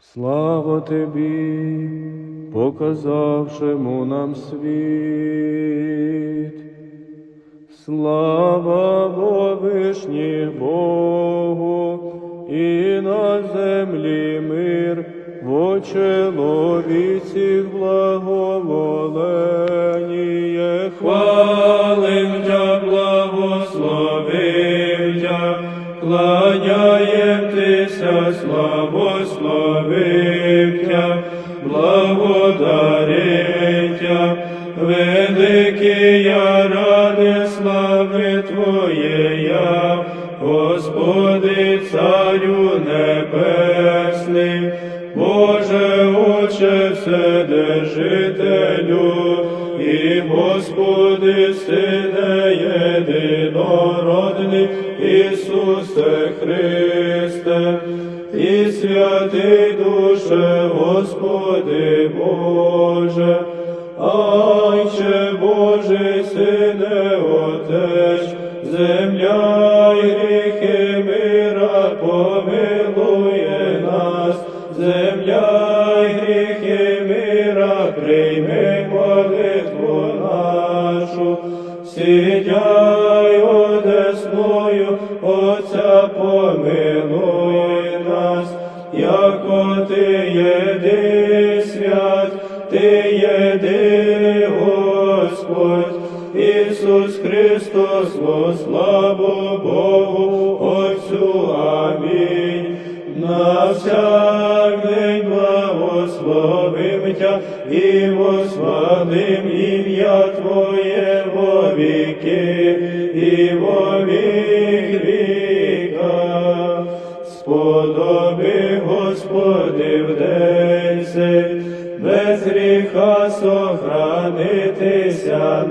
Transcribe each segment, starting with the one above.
Слава Тобі, показавшему нам світ. Слава Вовишній Богу, і на землі мир, во чоловіці благоволення. Хвалим Тя, благословим Тя, кланяєм Тися, славословим Тя, благодарим Тя, великий я ради слави Твоєя, Господи, Царю Небесний, Боже, Отче, Вседержителю, і Господи, Сине єдинородний, Ісусе Христе, і святий душе, Господи Боже, Айче Божий Сине Отеч, земля й гріхи мира помилує нас, земля й гріхи мира прийми молитву нашу, сидяй одесною, Отця помилуй ти єди Господь, Ісус Христос, во славу Богу, Отцю, Амінь. На всяк день благословим Тя і восхвалим ім'я Твоє во віки і во вік віка. Сподоби, Господи, в день сей, без гріха сохранитися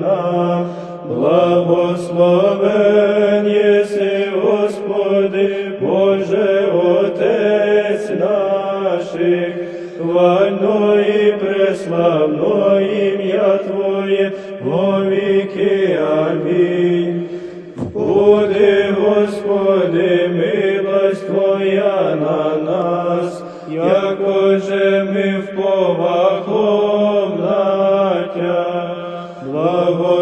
нам, благословен єси, Господи, Боже, Отець наших, хвально і преславно ім'я Твоє, во віки. Амінь. Буде, Господи, милость Твоя на нас, якоже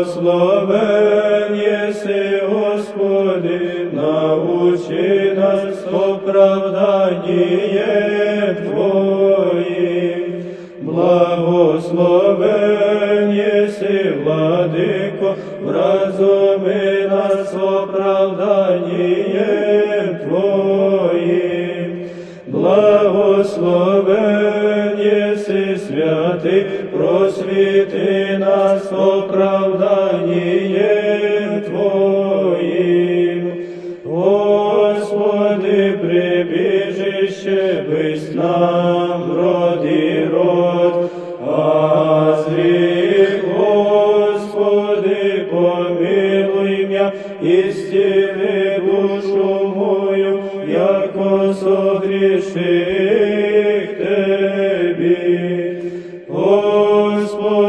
Благословен єси, Господи, научи нас оправданням Твоїм. Благословен єси, владико, вразуми нас оправданням Твоїм. Благословен єси, святий, просвіти нас оправданням Твоїм. Господи, прибіжище, вись нам род і род, а Господи, помилуй і стіли душу мою, яко согріших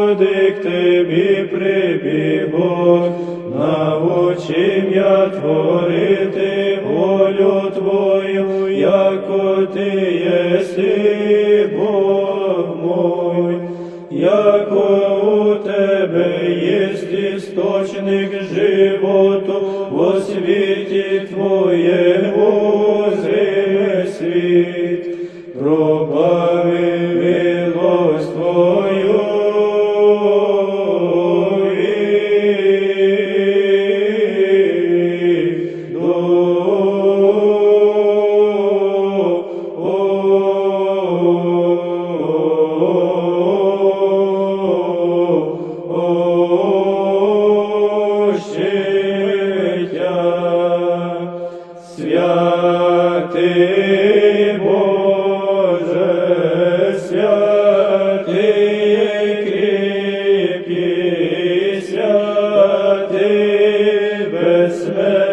Господи, к Тебі прибігу, научи я творити волю Твою, яко Ти єси Бог мой, яко у Тебе єсть істочник животу, во світі Твоєму зриме світ, святий безсмертний помилуй.